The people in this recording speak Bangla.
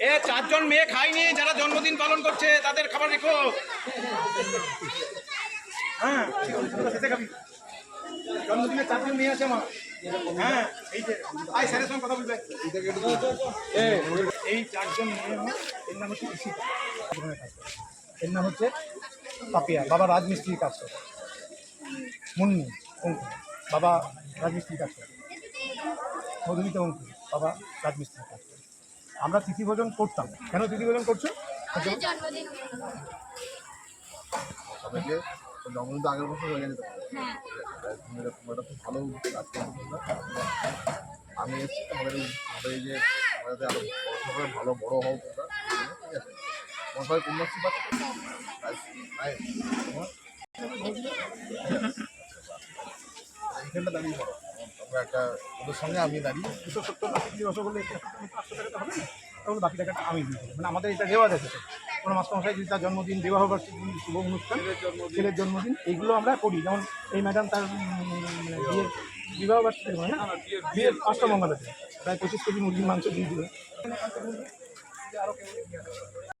এ, চারজন মেয়ে খায়নি যারা জন্মদিন পালন করছে, তাদের খাবার রেখো। হ্যাঁ জন্মদিনে চারজন মেয়ে আছে আমার। হ্যাঁ এই যে স্যারের সঙ্গে কথা বলবে। এই চারজন এর নাম হচ্ছে। এর নাম হচ্ছে পাপিয়া। বাবা রাজমিস্ত্রির কাজ করে। মুন্নি অঙ্কু বাবা রাজমিস্ত্রির কাজ করে। মধুমিতা অঙ্কু বাবা রাজমিস্ত্রির কাজ আমরা তিথি ভোজন করতাম। কেন তিথি ভোজন করছ? আমাদের জন্মদিন সবাইকে জন্মদিন তো আগের বছর হয়ে পারে হ্যাঁ। তুমি একটা খুব ভালো কাজ আমি এসেছি আমাদের এই যে আমাদের আরও বড় ভালো বড় হও তোমরা ঠিক আছে? তোমার সবাই কন্যাশ্রী পাচ্ছ? তাই? দাঁড়িয়ে পড়ো। একটা ওদের সঙ্গে আমি দাঁড়িয়ে দুশো সত্তর কেজি রসগোল্লা একটু পাঁচশো টাকা তো হবে না। তাহলে বাকি টাকাটা আমি দিই। মানে আমাদের এটা দেওয়া আছে কোনো মাস্টারমশাই যদি তার জন্মদিন বিবাহ বার্ষিকী শুভ অনুষ্ঠান ছেলের জন্মদিন। এইগুলো আমরা করি। যেমন এই ম্যাডাম তার মানে বিয়ের বিবাহ বার্ষিকী মানে না? বিয়ের পাঁচটা মঙ্গলাতে প্রায় পঁচিশ কেজি মুরগির মাংস দিয়ে দিল